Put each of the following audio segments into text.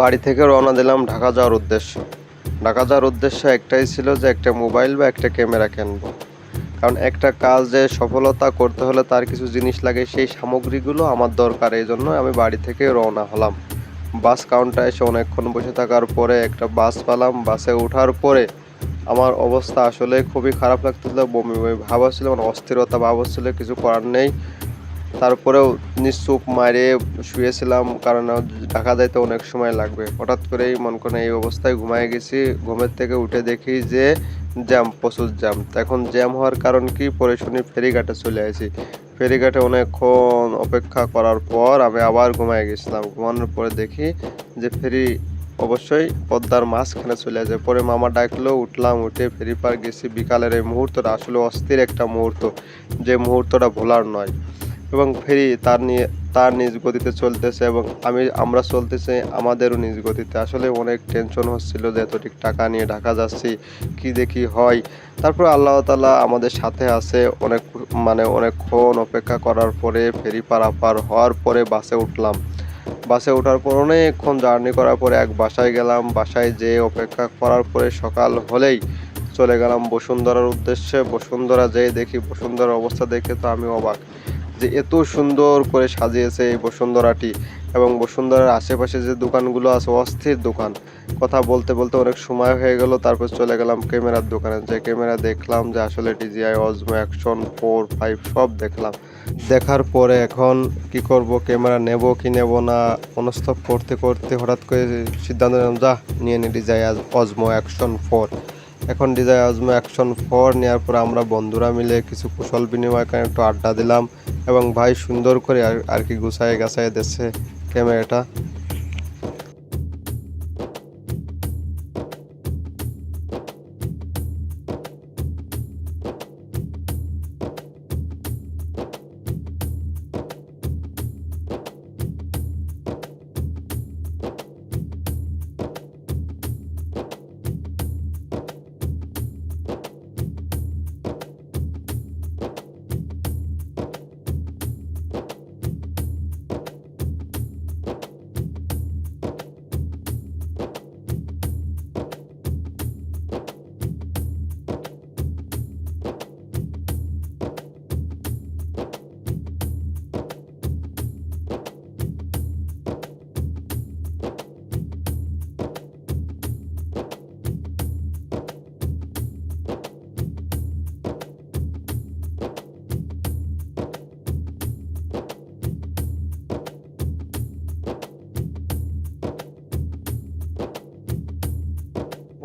বাড়ি থেকে রওনা দিলাম ঢাকা যাওয়ার উদ্দেশ্য। ঢাকা যাওয়ার উদ্দেশ্য একটাই ছিল যে একটা মোবাইল বা একটা ক্যামেরা কিনবো। কারণ একটা কাজে সফলতা করতে হলে তার কিছু জিনিস লাগে, সেই সামগ্রীগুলো আমার দরকার। এই জন্য আমি বাড়ি থেকে রওনা হলাম। বাস কাউন্টারে এসে অনেকক্ষণ বসে থাকার পরে একটা বাস পেলাম। বাসে ওঠার পরে আমার অবস্থা আসলে খুবই খারাপ লাগতেছিল বমি বমি ভাব হচ্ছিল মানে অস্থিরতা ভাব হচ্ছিল কিছু করার নেই। তারপরেও নিশ্চুপ মারে শুয়েছিলাম, কারণ ঢাকা যাইতে অনেক সময় লাগবে। হঠাৎ করেই মন করে এই অবস্থায় ঘুমায় গেছি। ঘুমের থেকে উঠে দেখি যে জ্যাম, প্রচুর জ্যাম। এখন জ্যাম হওয়ার কারণ কি? পরে শুনি ফেরিঘাটে চলে আসি। ফেরিঘাটে অনেকক্ষণ অপেক্ষা করার পর আমি আবার ঘুমায় গেছিলাম। ঘুমানোর পরে দেখি যে ফেরি অবশ্যই পদ্মার মাঝখানে চলে আসে। পরে মামা ডাকলো, উঠলাম, উঠে ফেরি পার গেছি। বিকালের এই মুহূর্তটা আসলে অস্থির একটা মুহূর্ত, যে মুহূর্তটা ভোলার নয়। এবং ফেরি তার নিয়ে তার নিজ গতিতে চলতেছে এবং আমি, আমরা চলতেছে আমাদেরও নিজ গতিতে। আসলে অনেক টেনশন হচ্ছিল যে এতটিক টাকা নিয়ে ঢাকা যাচ্ছি, কি দেখি হয়। তারপর আল্লাহ তালা আমাদের সাথে আছে অনেক মানে অনেকক্ষণ অপেক্ষা করার পরে ফেরি পারাপার হওয়ার পরে বাসে উঠলাম। বাসে ওঠার পর অনেকক্ষণ জার্নি করার পরে এক বাসায় গেলাম। বাসায় যেয়ে অপেক্ষা করার পরে সকাল হলেই চলে গেলাম বসুন্ধরার উদ্দেশ্যে। বসুন্ধরা যেয়ে দেখি, বসুন্ধরার অবস্থা দেখে তো আমি অবাক। যে এত সুন্দর করে সাজিয়েছে এই বসুন্ধরাটি এবং বসুন্ধরার আশেপাশে যে দোকানগুলো আছে, অস্থির দোকান। কথা বলতে বলতে অনেক সময় হয়ে গেল, তারপর চলে গেলাম ক্যামেরার দোকানে। যে ক্যামেরা দেখলাম যে আসলে DJI Osmo action four five সব দেখলাম। দেখার পরে এখন কি করব, ক্যামেরা নেব কি নেব না মনস্তপ করতে করতে হঠাৎ করে সিদ্ধান্ত নিলাম, যা, নিয়ে নি ডিজাই অজমো অ্যাকশন ফোর এখন ডিজাই আজমো অ্যাকশন ফোর নেওয়ার পর আমরা বন্ধুরা মিলে কিছু কুশল বিনিময় করে একটু আড্ডা দিলাম এবং ভাই সুন্দর করে আর কি গুছায় গাছায় দিচ্ছে ক্যামেরাটা।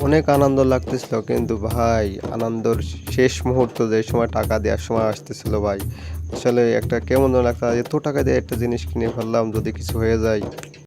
অনেক আনন্দ লাগতেছিল, কিন্তু ভাই, আনন্দর শেষ মুহূর্ত যে সময় টাকা দেওয়ার সময় আসতেছিল ভাই, আসলে একটা কেমন লাগতো এত টাকা দিয়ে একটা জিনিস কিনে ফেললাম, যদি কিছু হয়ে যায়।